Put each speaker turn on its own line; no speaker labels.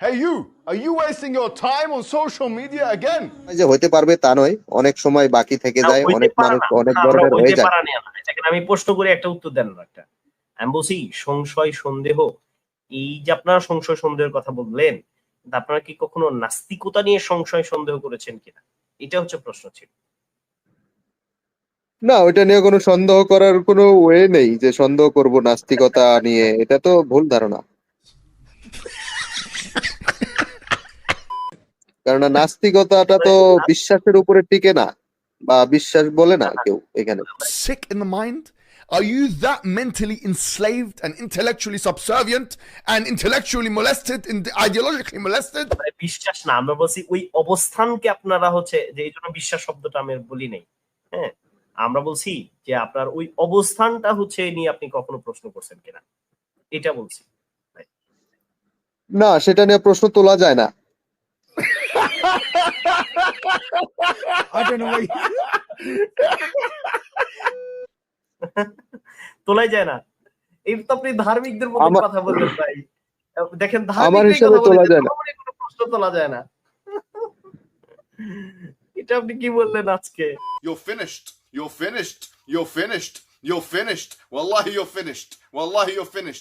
Hey, you, are you wasting your time on social media again?
যে হইতে পারবে তা নয় অনেক সময় বাকি থেকে যায় অনেক মানুষ অনেক ধরনের হয়ে যায়।
পারা নিয়ে না। এটাকে আমি প্রশ্ন করে একটা উত্তর দেন না একটা। আমি বলছি সংশয় সন্দেহ এই যে আপনারা সংশয় সন্দেহের কথা বললেন আপনারা কি কখনো নাস্তিকতা নিয়ে সংশয় সন্দেহ করেছেন কিনা? এটা হচ্ছে প্রশ্ন ছিল।
না ওইটা নিয়ে কোনো সন্দেহ করার কোনো ওয়ে নেই যে সন্দেহ করব নাস্তিকতা নিয়ে। এটা তো ভুল ধারণা। কারণ নাস্তিকতাটা তো বিশ্বাসের উপরে টিকে না বা বিশ্বাস বলে না কেউ এখানে।
Sick in the mind? Are you that mentally enslaved and intellectually subservient and intellectually molested and ideologically molested?
বিশ্বাস না আমরা বলছি ওই অবস্থানকে আপনারা হচ্ছে যে এই জন্য বিশ্বাস শব্দটা আমি বলি নাই। হ্যাঁ আমরা বলছি যে আপনার ওই অবস্থানটা হচ্ছে নিয়ে আপনি কখনো প্রশ্ন করছেন কিনা? এটা বলছি।
না সেটা নিয়ে প্রশ্ন তোলা যায় না।
I don't know
তোলাই যায় না। এই তো আপনি ধার্মিকদের
মধ্যে
কথা বলতে ভাই। দেখেন
আমার হিসাবে তোলা যায় না।
কোনো প্রশ্ন তোলা যায় না। এটা আপনি কি বললেন আজকে?
You finished you finished you finished you finished ওয়াল্লাহি you finished ওয়াল্লাহি ইউ ফিনিশড